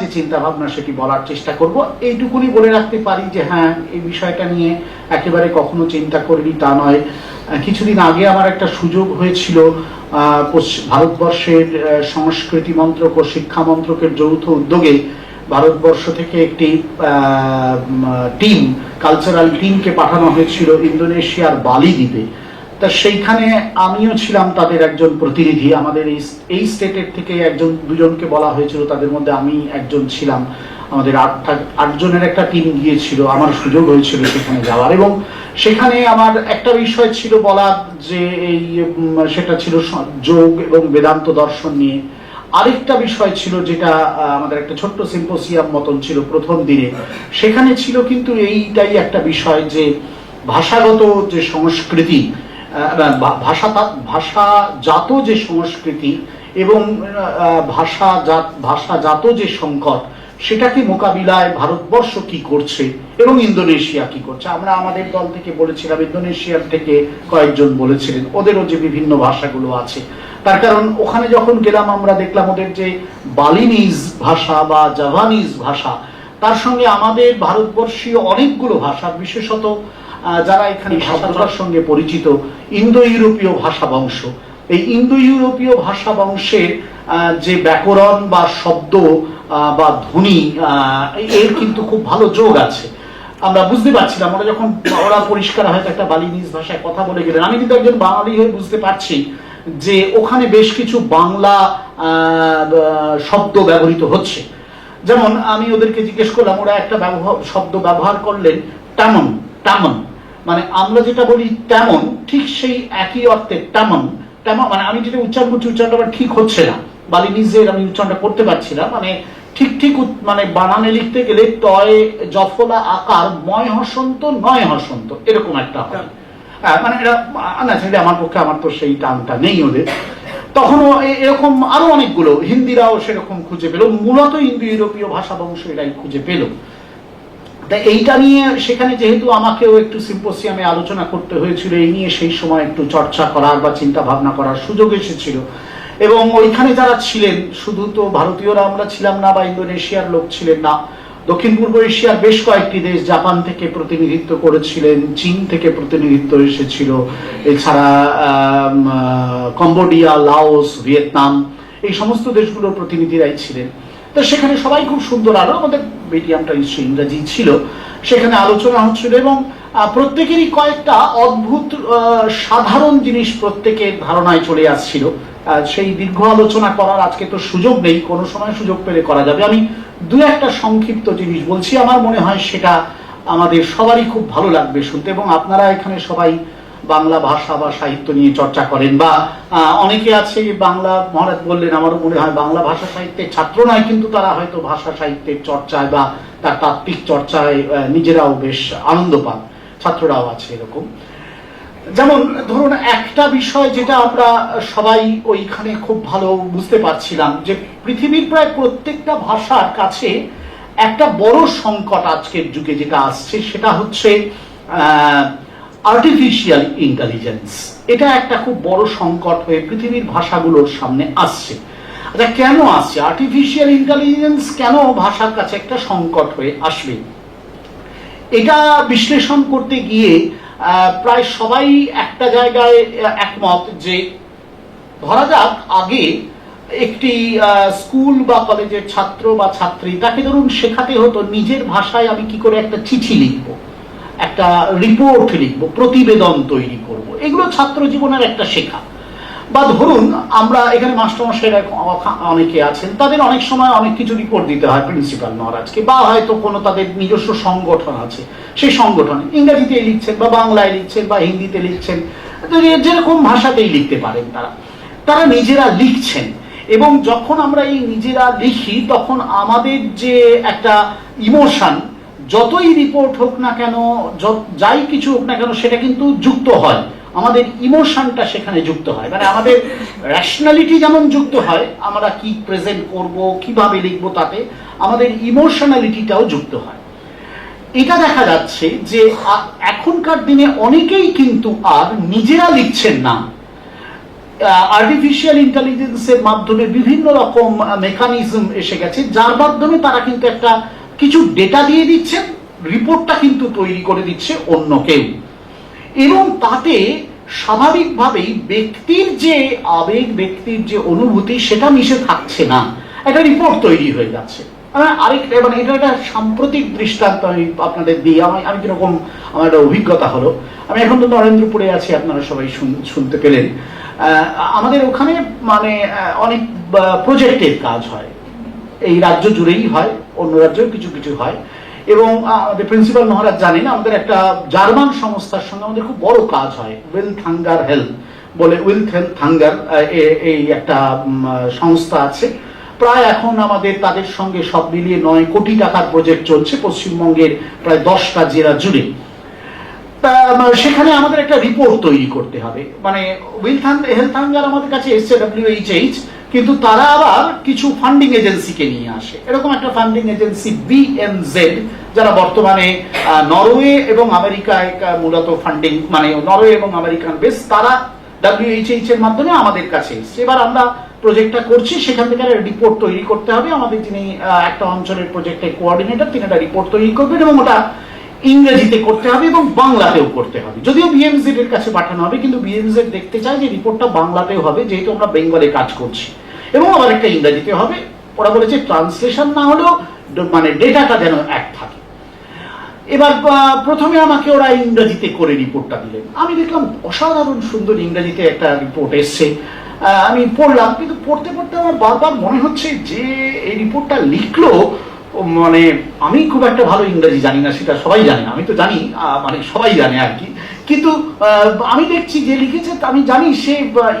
যে চিন্তা ভাবনা সেটি বলার চেষ্টা করব। এইটুকুনি বলে রাখতে পারি যে হ্যাঁ এই বিষয়টা নিয়ে একেবারে কখনো চিন্তা করিনি, তা নয়। কিছুদিন আগে আমার একটা সুযোগ হয়েছিল ভারতবর্ষের সংস্কৃতি মন্ত্রক ও শিক্ষা মন্ত্রকের যৌথ উদ্যোগে ভারতবর্ষ থেকে একটি টিম কালচারাল টিমকে পাঠানো হয়েছিল ইন্দোনেশিয়ার বালি দ্বীপে। তা সেইখানে আমিও ছিলাম তাদের একজন প্রতিনিধি। আমাদের এই এই স্টেটের থেকে একজন, দুজনকে বলা হয়েছিল, তাদের মধ্যে আমি একজন ছিলাম। আমাদের আট আটজনের একটা টিম গিয়েছিল, আমার সুযোগ হয়েছিল সেখানে যাওয়ার। এবং সেখানে আমার একটা বিষয় ছিল বলা যে এই সেটা ছিল যোগ এবং বেদান্ত দর্শন নিয়ে। আরেকটা বিষয় ছিল যেটা আমাদের একটা ছোট্ট সিম্পোসিয়াম মতন ছিল প্রথম দিনে। সেখানে ছিল কিন্তু এইটাই একটা বিষয় যে ভাষাগত যে সংস্কৃতি ভাষা ভাষাজাত যে সংস্কৃতি এবং ভাষাজাত ভাষাজাত যে সংকট সেটাকে মোকাবিলায় ভারতবর্ষ কি করছে এবং ইন্দোনেশিয়া কি করছে? আমরা আমাদের দল থেকে বলেছিলাম, ইন্দোনেশিয়ার থেকে কয়েকজন বলেছিলেন, ওদেরও যে বিভিন্ন ভাষাগুলো আছে। তার কারণ, ওখানে যখন গেলাম, আমরা দেখলাম ওদের যে বালিনিজ ভাষা বা জাভানিজ ভাষা, তার সঙ্গে আমাদের ভারতবর্ষীয় অনেকগুলো ভাষা, বিশেষত যারা এখানে ভাষাটার সঙ্গে পরিচিত ইন্দো ইউরোপীয় ভাষা বংশ এই ইন্দো ইউরোপীয় ভাষা বংশের যে ব্যাকরণ বা শব্দ বা ধ্বনি এর কিন্তু খুব ভালো যোগ আছে। আমরা বুঝতে পারছিলাম, ওরা যখন ওরা পরিষ্কার হয়তো একটা বালিনিজ ভাষায় কথা বলে গেলেন। আমি কিন্তু একজন বাঙালি হয়ে বুঝতে পারছি যে ওখানে বেশ কিছু বাংলা শব্দ ব্যবহৃত হচ্ছে। যেমন আমি ওদেরকে জিজ্ঞেস করলাম, ওরা একটা ব্যবহার শব্দ ব্যবহার করলেন, টামন তেমন মানে আমরা যেটা বলি তেমন ঠিক সেই একই অর্থে তেমন তেমন মানে আমি যেটা উচ্চারণ করছি উচ্চারণটা আবার ঠিক হচ্ছে না। বালিনিজের আমি উচ্চারণটা করতে পারছি না। মানে ঠিক ঠিক মানে বানানে লিখতে গেলে টয় জফলা আকার ময় হসন্ত নয় হসন্ত এরকম একটা হয়। হ্যাঁ, মানে এটা না সেটা আমার পক্ষে আমার তো সেই টানটা নেই ওদের। তখনও এরকম আরও অনেকগুলো হিন্দিরাও সেরকম খুঁজে পেল। মূলত ইন্দো ইউরোপীয় ভাষা বংশ এরাই খুঁজে পেল। তা এইটা নিয়ে সেখানে যেহেতু আমাকেও একটু সিম্পোসিয়ামে আলোচনা করতে হয়েছিল, এই নিয়ে সেই সময় একটু চর্চা করার বা চিন্তা ভাবনা করার সুযোগ এসেছিল। এবং ওইখানে যারা ছিলেন, শুধু তো ভারতীয়রা আমরা ছিলাম না বা ইন্দোনেশিয়ার লোক ছিলেন না, দক্ষিণ পূর্ব এশিয়ার বেশ কয়েকটি দেশ, জাপান থেকে প্রতিনিধিত্ব করেছিলেন, চীন থেকে প্রতিনিধিত্ব এসেছিল, এছাড়া কম্বোডিয়া, লাওস, ভিয়েতনাম, এই সমস্ত দেশগুলোর প্রতিনিধিরাই ছিলেন। তো সেখানে সবাই খুব সুন্দর আলো, আমাদের মিডিয়ামটা নিশ্চয়ই ইংরাজি ছিল, সেখানে আলোচনা হচ্ছিল এবং প্রত্যেকেরই কয়েকটা অদ্ভুত সাধারণ জিনিস প্রত্যেকের ধারণায় চলে আসছিল। সেই দীর্ঘ আলোচনা করার আজকে তো সুযোগ নেই, কোনো সময় সুযোগ পেলে করা যাবে। আমি দু একটা সংক্ষিপ্ত জিনিস বলছি, আমার মনে হয় সেটা আমাদের সবারই খুব ভালো লাগবে শুনতে এবং আপনারা এখানে সবাই বাংলা ভাষা বা সাহিত্য নিয়ে চর্চা করেন বা আহ, অনেকে আছে বাংলা মহারাজ বললেন আমারও মনে হয় বাংলা ভাষা সাহিত্যের ছাত্র নয় কিন্তু তারা হয়তো ভাষা সাহিত্যের চর্চায় বা তার তাত্ত্বিক চর্চায় নিজেরাও বেশ আনন্দ পান ছাত্ররাও আছে এরকম। যেমন ধরুন একটা বিষয় যেটা আমরা সবাই ওইখানে খুব ভালো বুঝতে পারছিলাম যে পৃথিবীর প্রায় প্রত্যেকটা ভাষার কাছে একটা বড় সংকট আজকের যুগে যেটা আসছে সেটা হচ্ছে আর্টিফিশিয়াল ইন্টেলিজেন্স এটা একটা খুব বড় সংকট হয়ে পৃথিবীর ভাষাগুলোর সামনে আসছে। আচ্ছা কেন আসছে? আর্টিফিশিয়াল ইন্টেলিজেন্স কেন ভাষার কাছে একটা সংকট হয়ে আসবে? এটা বিশ্লেষণ করতে গিয়ে প্রায় সবাই একটা জায়গায় একমত যে ধরা যাক আগে একটি স্কুল বা কলেজের ছাত্র বা ছাত্রী, তাকে ধরুন শেখাতে হতো, নিজের ভাষায় আমি কি করে একটা চিঠি লিখব? একটা রিপোর্ট লিখব, প্রতিবেদন তৈরি করব। এগুলো ছাত্র জীবনের একটা শেখা। বা ধরুন, আমরা এখানে মাস্টারমশাইরা অনেকে আছেন, তাদের অনেক সময় অনেক কিছু রিপোর্ট দিতে হয় প্রিন্সিপাল মহারাজকে, বা হয়তো কোনো তাদের নিজস্ব সংগঠন আছে, সেই সংগঠনে। ইংরেজিতে লিখছেন, বা বাংলায় লিখছেন, বা হিন্দিতে লিখছেন যেরকম ভাষাতেই লিখতে পারেন তারা। তারা নিজেরা লিখছেন। এবং যখন আমরা এই নিজেরা লিখি, তখন আমাদের যে একটা ইমোশন যতই রিপোর্ট হোক না কেন যাই কিছু হোক না কেন, সেটা কিন্তু যুক্ত হয়। আমাদের ইমোশনটা সেখানে যুক্ত হয়। মানে আমাদের র্যাশনালিটি যেমন যুক্ত হয়, আমরা কি প্রেজেন্ট করব, কীভাবে লিখব তাতে, আমাদের ইমোশনালিটিটাও যুক্ত হয়। এটা দেখা যাচ্ছে যে এখনকার দিনে অনেকেই কিন্তু আর নিজেরা লিখছেন না। আর্টিফিশিয়াল ইন্টেলিজেন্সের মাধ্যমে বিভিন্ন রকম মেকানিজম এসে গেছে, যার মাধ্যমে তারা কিন্তু একটা কিছু ডেটা দিয়ে দিচ্ছেন রিপোর্টটা কিন্তু তৈরি করে দিচ্ছে অন্য কেউ। এবং তাতে স্বাভাবিকভাবেই ব্যক্তির যে আবেগ, ব্যক্তির যে অনুভূতি, সেটা মিশে থাকছে না। একটা রিপোর্ট তৈরি হয়ে যাচ্ছে। আরেকটা মানে এটা একটা সাম্প্রতিক দৃষ্টান্ত আমি আপনাদের দিই। আমি আমি কীরকম, আমার একটা অভিজ্ঞতা হলো। আমি এখন তো নরেন্দ্রপুরে আছি, আপনারা সবাই শুন- শুনতে পেলেন। আমাদের ওখানে মানে অনেক প্রজেক্টের কাজ হয়। এই রাজ্য জুড়েই হয়, অন্য রাজ্যেও কিছু কিছু হয়। এবং আমাদের প্রিন্সিপাল মহারাজ জানেন, আমাদের একটা জার্মান সংস্থার সঙ্গে আমাদের খুব বড় কাজ হয় উইল থাঙ্গার হেলথ বলে উইল থাঙ্গার এই একটা সংস্থা আছে। প্রায় এখন আমাদের তাদের সঙ্গে সব মিলিয়ে নয় কোটি টাকার প্রজেক্ট চলছে পশ্চিমবঙ্গের প্রায় দশটা জেলা জুড়ে। সেখানে আমাদের একটা রিপোর্ট তৈরি করতে হবে। মানে উইল হেলথ হাঙ্গার আমাদের কাছে এসছে ডাব্লিউএইচএইচ কিন্তু তারা আবার কিছু ফান্ডিং এজেন্সিকে নিয়ে আসে। এরকম একটা ফান্ডিং এজেন্সি বিএমজেড যারা বর্তমানে নরওয়ে এবং আমেরিকায় মূলত ফান্ডিং মানে নরওয়ে এবং আমেরিকান বেস তারা ডাব্লিউএইচএইচ এর মাধ্যমে আমাদের কাছে এসছে। এবার আমরা প্রজেক্টটা করছি, সেখান থেকে একটা রিপোর্ট তৈরি করতে হবে। আমাদের যিনি একটা অঞ্চলের প্রজেক্টের কোঅর্ডিনেটর তিনি একটা রিপোর্ট তৈরি করবেন এবং ওটা ইংরেজিতে করতে হবে এবং বাংলাতেও করতে হবে। যদিও বিএমজেড এর কাছে পাঠানো হবে, কিন্তু বিএমজেড দেখতে চায় যে রিপোর্টটা বাংলাতেও হবে, যেহেতু আমরা বেঙ্গলে কাজ করছি। এবং আবার একটা ইংরেজিতে হবে, ওরা বলেছে ট্রান্সলেশন না হলেও মানে ডেটাটা যেন এক থাকে। এবার প্রথমে আমাকে ওরা ইংরেজিতে করে রিপোর্টটা দিলেন। আমি দেখলাম অসাধারণ সুন্দর ইংরেজিতে একটা রিপোর্ট এসছে। আমি পড়লাম, কিন্তু পড়তে পড়তে আমার বারবার মনে হচ্ছে যে এই রিপোর্টটা লিখলো মানে আমি খুব একটা ভালো ইংরেজি জানি না, সেটা সবাই জানে, আমি তো জানি মানে সবাই জানে আর কি। কিন্তু আমি দেখছি যে লিখেছে আমি জানি সে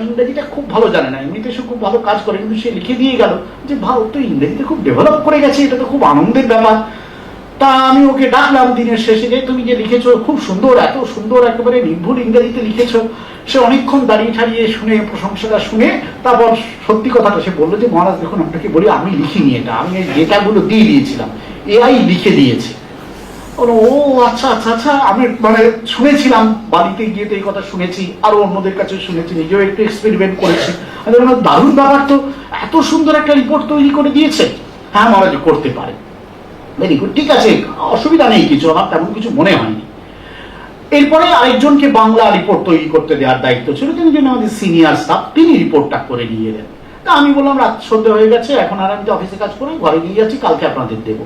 ইংরেজিটা খুব ভালো জানে না, এমনিতে সে খুব ভালো কাজ করে, কিন্তু সে লিখে দিয়ে গেল যে ভালো তো ইংরেজিতে খুব ডেভেলপ করে গেছে, এটা তো খুব আনন্দের ব্যাপার। তা আমি ওকে ডাকলাম দিনের শেষে যে তুমি যে লিখেছো, খুব সুন্দর, এত সুন্দর একেবারে নির্ভুল ইংরেজিতে লিখেছো। সে অনেকক্ষণ দাঁড়িয়ে ঠাড়িয়ে শুনে, প্রশংসাটা শুনে, তারপর সত্যি কথাটা সে বলল যে, মহারাজ, দেখুন, আপনাকে বলি, আমি লিখিনি এটা। আমি এই ডেটাগুলো দিয়ে দিয়েছিলাম। এআই লিখে দিয়েছে। ও আচ্ছা আচ্ছা আচ্ছা আমি মানে শুনেছিলাম, বাড়িতে গিয়ে তো এই কথা শুনেছি, আরও অন্যদের কাছে শুনেছি, নিজেও একটু এক্সপেরিমেন্ট করেছি। আমি দারুণ ব্যাপার তো, এত সুন্দর একটা রিপোর্ট তৈরি করে দিয়েছে। হ্যাঁ মহারাজ, করতে পারে। ভেরি গুড ঠিক আছে, অসুবিধা নেই কিছু, আমার তেমন কিছু মনে হয়নি। এরপরে আরেকজনকে বাংলা রিপোর্ট তৈরি করতে দেওয়ার দায়িত্ব ছিল, তিনি জন্য আমাদের সিনিয়র স্টাফ তিনি রিপোর্টটা করে নিয়ে এলেন। তা আমি বললাম, রাত সন্ধ্যে হয়ে গেছে, এখন আর আমি তো অফিসে কাজ করি, ঘরে নিয়ে যাচ্ছি, কালকে আপনাদের দেবো।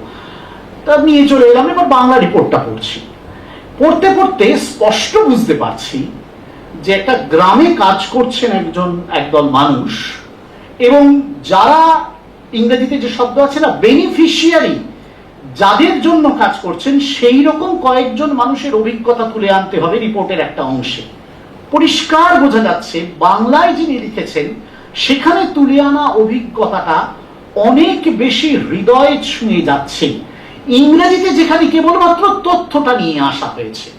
তা নিয়ে চলে এলাম, এবার বাংলা রিপোর্টটা পড়ছি। পড়তে পড়তে স্পষ্ট বুঝতে পারছি যে একটা গ্রামে কাজ করছেন একজন একদল মানুষ, এবং যারা ইংরেজিতে যে শব্দ আছে না বেনিফিশিয়ারি যাদের জন্য কাজ করছেন সেই রকম কয়েকজন মানুষের অভিজ্ঞতা তুলে আনতে হবে রিপোর্টের একটা অংশে। পরিষ্কার বোঝা যাচ্ছে, বাংলায় যিনি লিখেছেন, সেখানে তুলে আনা অভিজ্ঞতাটা অনেক বেশি হৃদয় ছুঁয়ে যাচ্ছে। ইংরেজিতে যেখানে কেবলমাত্র তথ্যটা নিয়ে আসা হয়েছে।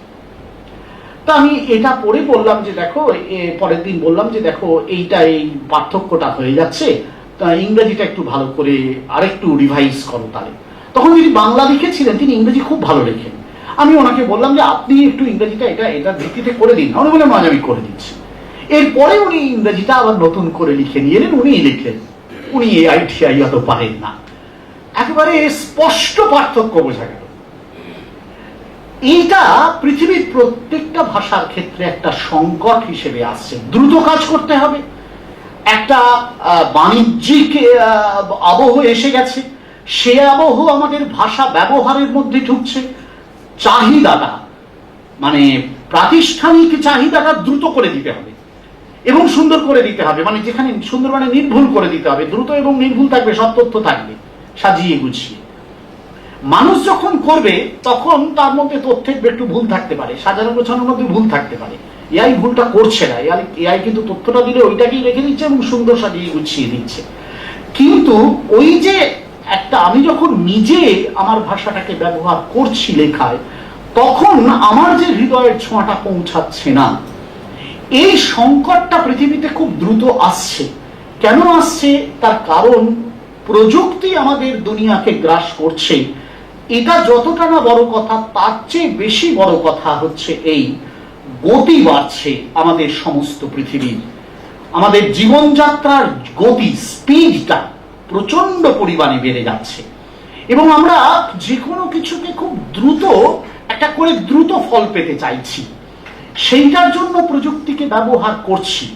তা আমি এটা পড়ে বললাম যে দেখো পরের দিন বললাম যে দেখো, এইটা এই পার্থক্যটা হয়ে যাচ্ছে। তা ইংরেজিটা একটু ভালো করে আরেকটু রিভাইজ করো তাহলে। তখন যিনি বাংলা লিখেছিলেন, তিনি ইংরেজি খুব ভালো লেখেন। আমি ওনাকে বললাম যে, আপনি একটু ইংরেজিটা এটা এটা ভিত্তিতে করে দিন। উনি বললেন আজ আমি করে দিচ্ছি। এরপরে উনি ইংরেজিটা আবার নতুন করে লিখে নিয়ে এলেন। উনি লিখলেন উনি এই আইটিআই অত পারেন না। একেবারে স্পষ্ট পার্থক্য বোঝা গেল। এইটা পৃথিবীর প্রত্যেকটা ভাষার ক্ষেত্রে একটা সংকট হিসেবে আসছে। দ্রুত কাজ করতে হবে। একটা বাণিজ্যিক আবহ এসে গেছে। সে আবহ আমাদের ভাষা ব্যবহারের মধ্যে ঢুকছে। চাহিদাটা মানে প্রাতিষ্ঠানিক চাহিদাটা দ্রুত করে দিতে হবে এবং সুন্দর করে দিতে হবে। মানে যেখানে সুন্দর মানে নির্ভুল করে দিতে হবে, দ্রুত এবং নির্ভুল থাকবে, সব তথ্য থাকবে, সাজিয়ে গুছিয়ে। মানুষ যখন করবে, তখন তার মধ্যে তথ্যের একটু ভুল থাকতে পারে, সাজানো গোছানোর মধ্যে ভুল থাকতে পারে। এআই ভুলটা করছে না, এআই এআই কিন্তু তথ্যটা দিলে ওইটাকেই রেখে দিচ্ছে এবং সুন্দর সাজিয়ে গুছিয়ে দিচ্ছে। কিন্তু ওই যে একটা আমি যখন নিজে আমার ভাষাটাকে ব্যবহার করছি লেখায়, তখন আমার যে হৃদয়ের ছোঁয়াটা পৌঁছাচ্ছে না। এই সংকটটা পৃথিবীতে খুব দ্রুত আসছে। কেন আসছে? তার কারণ প্রযুক্তি আমাদের দুনিয়াকে গ্রাস করছে। এটা যতটা না বড় কথা, তার চেয়ে বেশি বড় কথা হচ্ছে এই গতি বাড়ছে আমাদের সমস্ত পৃথিবীর। আমাদের জীবনযাত্রার গতি স্পিডটা প্রচণ্ড পরিমাণে বেড়ে যাচ্ছে। এবং আমরা যে কোনো কিছুকে খুব দ্রুত, একটা করে দ্রুত ফল পেতে চাইছি। সেইটার জন্য প্রযুক্তিকে ব্যবহার করছি।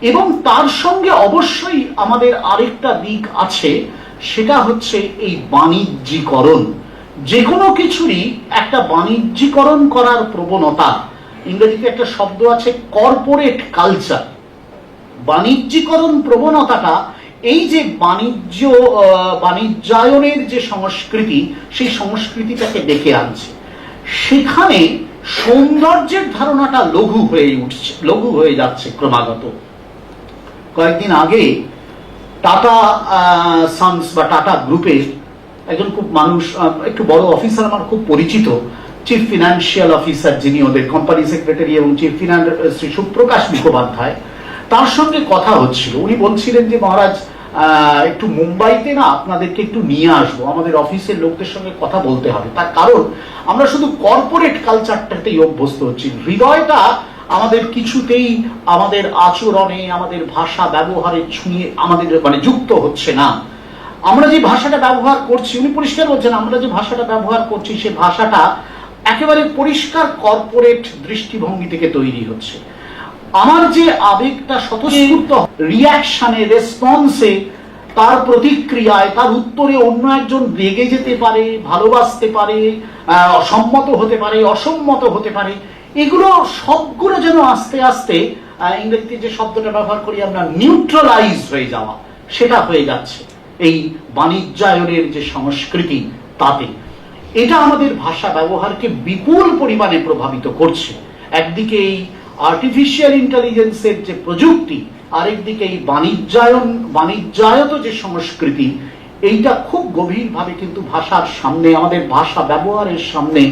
এবং তার সঙ্গে অবশ্যই আমাদের আরেকটা দিক আছে, সেটা হচ্ছে এই বাণিজ্যিকরণ। যে কোনো কিছুরই একটা বাণিজ্যিকরণ করার প্রবণতা, ইংরেজিতে একটা শব্দ আছে কর্পোরেট কালচার বাণিজ্যিকরণ প্রবণতাটা এই যে বাণিজ্য বাণিজ্যায়নের যে সংস্কৃতি, সেই সংস্কৃতিটাকে ডেকে আনছে। সেখানে সৌন্দর্যের ধারণাটা লঘু হয়ে উঠছে, লঘু হয়ে যাচ্ছে ক্রমাগত। কয়েকদিন আগে টাটা সানস বা টাটা গ্রুপের একজন খুব মানুষ একটু বড় অফিসার আমার খুব পরিচিত, চিফ ফিনান্সিয়াল অফিসার যিনি ওদের কোম্পানি সেক্রেটারি এবং চিফ ফিনান্স শ্রী সুপ্রকাশ মুখোপাধ্যায় তার সঙ্গে কথা হচ্ছিল। উনি বলছিলেন যে, মহারাজ একটু মুম্বাইতে না আপনাদেরকে একটু নিয়ে আসব। আমাদের অফিসের লোকদের সঙ্গে কথা বলতে হবে। তার কারণ, আমরা শুধু কর্পোরেট কালচারটাতেই অভ্যস্ত হচ্ছি। হৃদয়টা আমাদের কিছুতেই আমাদের আচরণে, আমাদের ভাষা ব্যবহারে ছুঁয়ে আমাদের মানে যুক্ত হচ্ছে না। আমরা যে ভাষাটা ব্যবহার করছি, উনি পরিষ্কার বলছেন, আমরা যে ভাষাটা ব্যবহার করছি, সে ভাষাটা একেবারে পরিষ্কার কর্পোরেট দৃষ্টিভঙ্গি থেকে তৈরি হচ্ছে। আমার যে আবেগটা স্বতঃস্ফূর্ত রিয়াকশনে রেসপন্সে তার প্রতিক্রিয়ায়, তার উত্তরে অন্য একজন রেগে যেতে পারে, ভালোবাসতে পারে সম্মত হতে পারে, অসম্মত হতে পারে, এগুলো সবগুলো যেন আস্তে আস্তে ইংরেজিতে যে শব্দটা ব্যবহার করি আমরা নিউট্রালাইজ হয়ে যাওয়া, সেটা হয়ে যাচ্ছে এই বাণিজ্যায়নের যে সংস্কৃতি তাতে। এটা আমাদের ভাষা ব্যবহারকে বিপুল পরিমাণে প্রভাবিত করছে। একদিকে এই আর্টিফিশিয়াল ইন্টেলিজেন্সের যে প্রযুক্তি, আরেকদিকে এই বাণিজ্যায়ন, বাণিজ্যায়ত যে সংস্কৃতি, এইটা খুব গভীরভাবে কিন্তু ভাষার সামনে, আমাদের ভাষা ব্যবহারের সামনে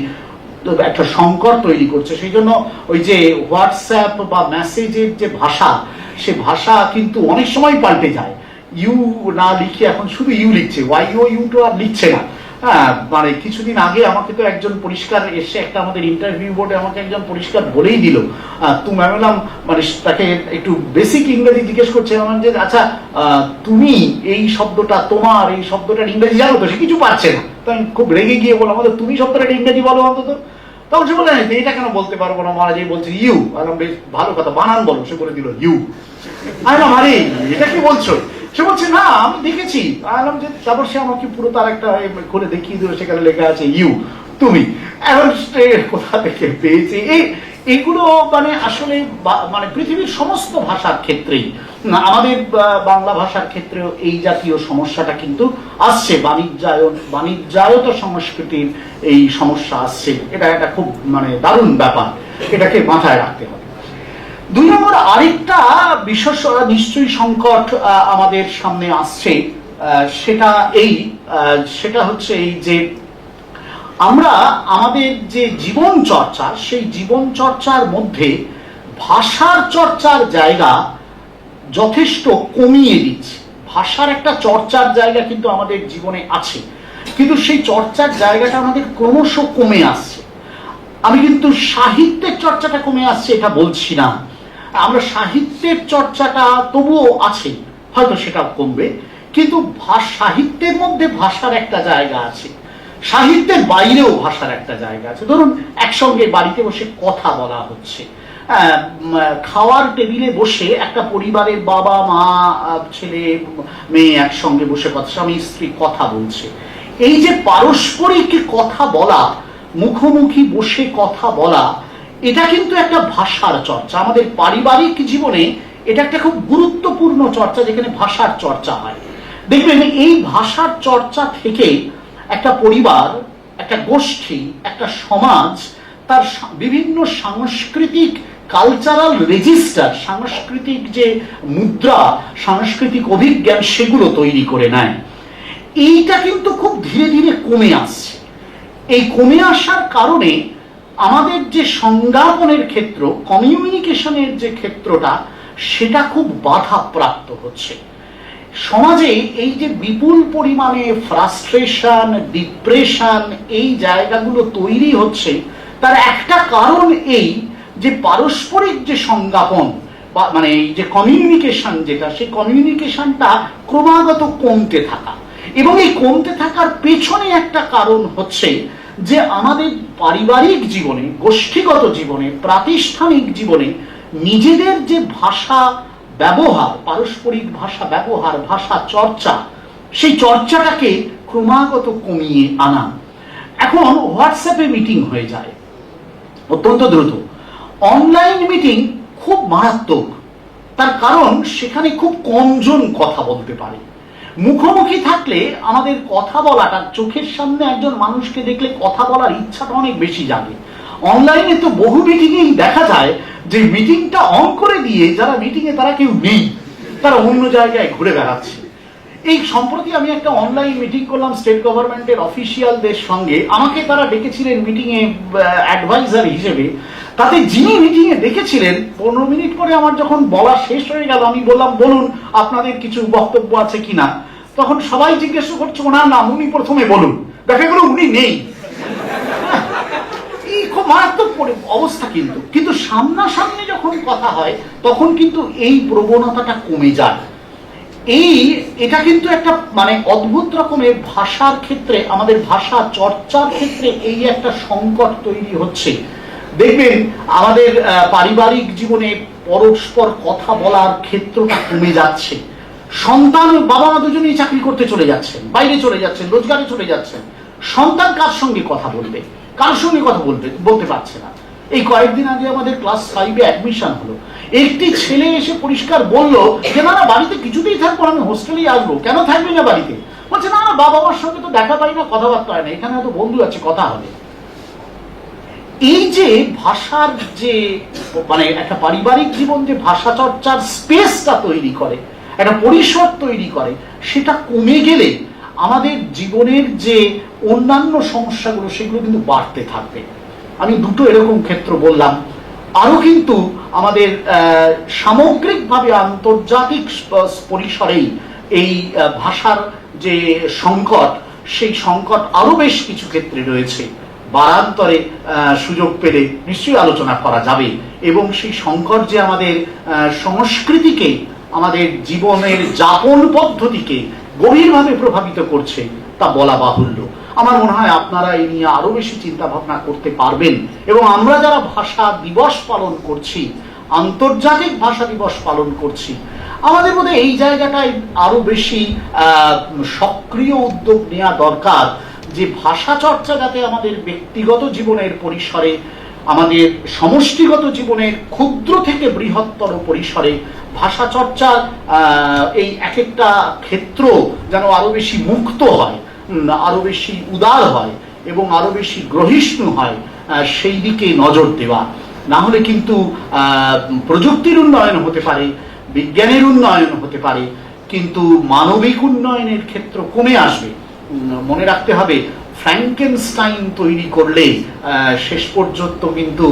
একটা সংকট তৈরি করছে। সেই জন্য ওই যে হোয়াটসঅ্যাপ বা মেসেজের যে ভাষা, সে ভাষা কিন্তু অনেক সময় পাল্টে যায়। ইউ না লিখে এখন শুধু ইউ লিখছে ওয়াই ও ইউ তো আর লিখছে না। হ্যাঁ মানে কিছুদিন আগে আমাকে তো একজন পরিষ্কার এসে একটা আমাদের ইন্টারভিউ বোর্ডে আমাকে একজন পরিষ্কার বলেই দিল। তুমি আমি বললাম মানে তাকে একটু বেসিক ইংরেজি জিজ্ঞেস করছে আমার যে আচ্ছা তুমি এই শব্দটা তোমার এই শব্দটার ইংরেজি জানো তো? সে কিছু পারছে না। তো আমি খুব রেগে গিয়ে বললাম আমাদের তুমি শব্দটা ইংরেজি বলো অন্তত। তখন সে বলে "না, এটা কেন বলতে পারব না? মহারাজ এই বলছে ইউ। আর বেশ ভালো কথা বানান বলো সে বলে দিল ইউ। আরে এটা কি বলছো? সে বলছে, না, আমি দেখেছি। আমি বললাম যে তারপর সে আমাকে পুরো তার একটা করে দেখিয়ে দিল, সেখানে লেখা আছে, ইউ, তুমি। এখন কোথা থেকে পেয়েছে? এই এগুলো মানে আসলে মানে পৃথিবীর সমস্ত ভাষার ক্ষেত্রেই। আমাদের বাংলা ভাষার ক্ষেত্রেও এই জাতীয় সমস্যাটা কিন্তু আসছে। বাণিজ্যায়ন, বাণিজ্যায়ত সংস্কৃতির এই সমস্যা আসছে। এটা একটা খুব মানে দারুণ ব্যাপার। এটাকে মাথায় রাখতে হবে। দুই নম্বর, আরেকটা বিশেষ নিশ্চয়ই সংকট আমাদের সামনে আসছে। সেটা এই সেটা হচ্ছে এই যে আমরা আমাদের যে জীবন চর্চা, সেই জীবন চর্চার মধ্যে ভাষার চর্চার জায়গা যথেষ্ট কমিয়ে দিচ্ছে। ভাষার একটা চর্চার জায়গা কিন্তু আমাদের জীবনে আছে। কিন্তু সেই চর্চার জায়গাটা আমাদের ক্রমশ কমে আসছে। আমি কিন্তু সাহিত্যের চর্চাটা কমে আসছে এটা বলছি না। আমরা সাহিত্যের চর্চাটা তবুও আছে, হয়তো সেটা কমবে, কিন্তু সাহিত্যের মধ্যে ভাষার একটা জায়গা আছে। সাহিত্যের বাইরেও ভাষার একটা জায়গা আছে। ধরুন, একসঙ্গে বাড়িতে বসে কথা বলা হচ্ছে। খাওয়ার টেবিলে বসে একটা পরিবারের বাবা, মা ছেলে, মেয়ে একসঙ্গে বসে কথা, স্বামী, স্ত্রী কথা বলছে। এই যে পারস্পরিক কথা বলা, মুখোমুখি বসে কথা বলা এটা কিন্তু একটা ভাষার চর্চা। আমাদের পারিবারিক জীবনে এটা একটা খুব গুরুত্বপূর্ণ চর্চা যেখানে ভাষার চর্চা হয়। দেখবেন এই ভাষার চর্চা থেকে একটা পরিবার, একটা গোষ্ঠী, একটা সমাজ, তার বিভিন্ন সাংস্কৃতিক কালচারাল রেজিস্টার সাংস্কৃতিক যে মুদ্রা, সাংস্কৃতিক অভিজ্ঞান, সেগুলো তৈরি করে নেয়। এইটা কিন্তু খুব ধীরে ধীরে কমে আসছে। এই কমে আসার কারণে আমাদের যে সংজ্ঞাপনের ক্ষেত্র কমিউনিকেশনের যে ক্ষেত্রটা, সেটা খুব বাধাপ্রাপ্ত হচ্ছে। সমাজে এই যে বিপুল পরিমাণে ফ্রাস্ট্রেশন ডিপ্রেশন এই জায়গাগুলো তৈরি হচ্ছে, তার একটা কারণ এই যে পারস্পরিক যে সংজ্ঞাপন বা- মানে এই যে কমিউনিকেশন যেটা, সেই কমিউনিকেশনটা ক্রমাগত কমতে থাকা। এবং এই কমতে থাকার পেছনে একটা কারণ হচ্ছে যে আমাদের পারিবারিক জীবনে, গোষ্ঠীগত জীবনে, প্রাতিষ্ঠানিক জীবনে নিজেদের যে ভাষা ব্যবহার, পারস্পরিক ভাষা ব্যবহার, ভাষা চর্চা, সেই চর্চাটাকে ক্রমাগত কমিয়ে আনা। এখন হোয়াটসঅ্যাপে মিটিং হয়ে যায়। অত্যন্ত দ্রুত। অনলাইন মিটিং খুব মারাত্মক। তার কারণ সেখানে খুব কমজন কথা বলতে পারে। মুখোমুখি থাকলে আমাদের কথা বলাটা, চোখের সামনে একজন মানুষকে দেখলে কথা বলার ইচ্ছাটা অনেক বেশি জাগে। অনলাইনে তো বহু মিটিংয়েই দেখা যায় যে মিটিংটা অন করে দিয়ে যারা মিটিংয়ে তারা কেউ নেই। তারা অন্য জায়গায় ঘুরে বেড়াচ্ছে। এই সম্প্রতি আমি একটা অনলাইন মিটিং করলাম স্টেট গভর্নমেন্টের অফিসিয়ালদের সঙ্গে। আমাকে তারা ডেকেছিলেন মিটিংয়ে অ্যাডভাইজার হিসেবে। তাতে যিনি মিটিংয়ে ডেকেছিলেন পনেরো মিনিট পরে আমার যখন বলা শেষ হয়ে গেল, আমি বললাম, বলুন, আপনাদের কিছু বক্তব্য আছে কিনা? তখন সবাই জিজ্ঞেস করছে ওনার নাম উনি প্রথমে বলুন। দেখা গেল উনি নেই। খুব মারাত্মক অবস্থা কিন্তু। কিন্তু সামনাসামনি যখন কথা হয়, তখন কিন্তু এই প্রবণতাটা কমে যায়। এই, এটা কিন্তু একটা মানে অদ্ভুত রকমের ভাষার ক্ষেত্রে, আমাদের ভাষা চর্চার ক্ষেত্রে এই একটা সংকট তৈরি হচ্ছে। দেখবেন, আমাদের পারিবারিক জীবনে পরস্পর কথা বলার ক্ষেত্রটা কমে যাচ্ছে। সন্তান বাবা মা দুজনেই চাকরি করতে চলে যাচ্ছেন, বাইরে চলে যাচ্ছেন, রোজগারে চলে যাচ্ছেন। সন্তান কার সঙ্গে কথা বলবে? কার সঙ্গে কথা বলবে, বলতে পারছে না। এই কয়েকদিন আগে আমাদের ক্লাস ফাইভে অ্যাডমিশন হলো। একটি ছেলে এসে পরিষ্কার বলল যে, না না, বাড়িতে কিছুতেই থাকব আমি হোস্টেলেই আসব। কেন থাকবি না বাড়িতে? বলছে, না না, বাবা মার সঙ্গে তো দেখা পাই না, কথাবার্তা হয় না, এখানে হয়তো বন্ধু আছে, কথা হবে। এই যে ভাষার যে মানে একটা পারিবারিক জীবন যে ভাষা চর্চার স্পেসটা তৈরি করে, একটা পরিসর তৈরি করে, সেটা কমে গেলে আমাদের জীবনের যে অন্যান্য সমস্যাগুলো, সেগুলো কিন্তু বাড়তে থাকবে। আমি দুটো এরকম ক্ষেত্র বললাম। আরও কিন্তু আমাদের সামগ্রিকভাবে আন্তর্জাতিক পরিসরেই এই ভাষার যে সংকট, সেই সংকট আরও বেশ কিছু ক্ষেত্রে রয়েছে। বারান্তরে সুযোগ পেলে নিশ্চয়ই আলোচনা করা যাবে। এবং সেই সংকট যে আমাদের সংস্কৃতিকে, আমাদের জীবনের যাপন পদ্ধতিকে গভীরভাবে প্রভাবিত করছে, তা বলা বাহুল্য। আমার মনে হয় আপনারা এই নিয়ে আরও বেশি চিন্তা ভাবনা করতে পারবেন। এবং আমরা যারা ভাষা দিবস পালন করছি, আন্তর্জাতিক ভাষা দিবস পালন করছি, আমাদের মধ্যে এই জায়গাটায় আরও বেশি সক্রিয় উদ্যোগ নেওয়া দরকার যে ভাষা চর্চা যাতে আমাদের ব্যক্তিগত জীবনের পরিসরে, আমাদের সমষ্টিগত জীবনের ক্ষুদ্র থেকে বৃহত্তর পরিসরে ভাষা চর্চার এই এক একটা ক্ষেত্র যেন আরও বেশি মুক্ত হয়। উম, আরও বেশি উদার হয় এবং আরও বেশি গ্রহিষ্ণু হয় সেই দিকে নজর দেওয়া। না হলে কিন্তু প্রযুক্তির উন্নয়ন হতে পারে বিজ্ঞানের উন্নয়ন হতে পারে কিন্তু মানবিক উন্নয়নের ক্ষেত্র কমে আসবে। মনে রাখতে হবে ফ্র্যাঙ্কেনস্টাইন তৈরি করলে শেষ পর্যন্ত কিন্তু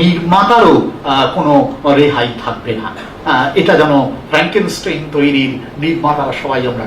নির্মাতারও কোনো রেহাই থাকবে না। এটা যেন ফ্র্যাঙ্কেনস্টাইন তৈরির নির্মাতারা সবাই আমরা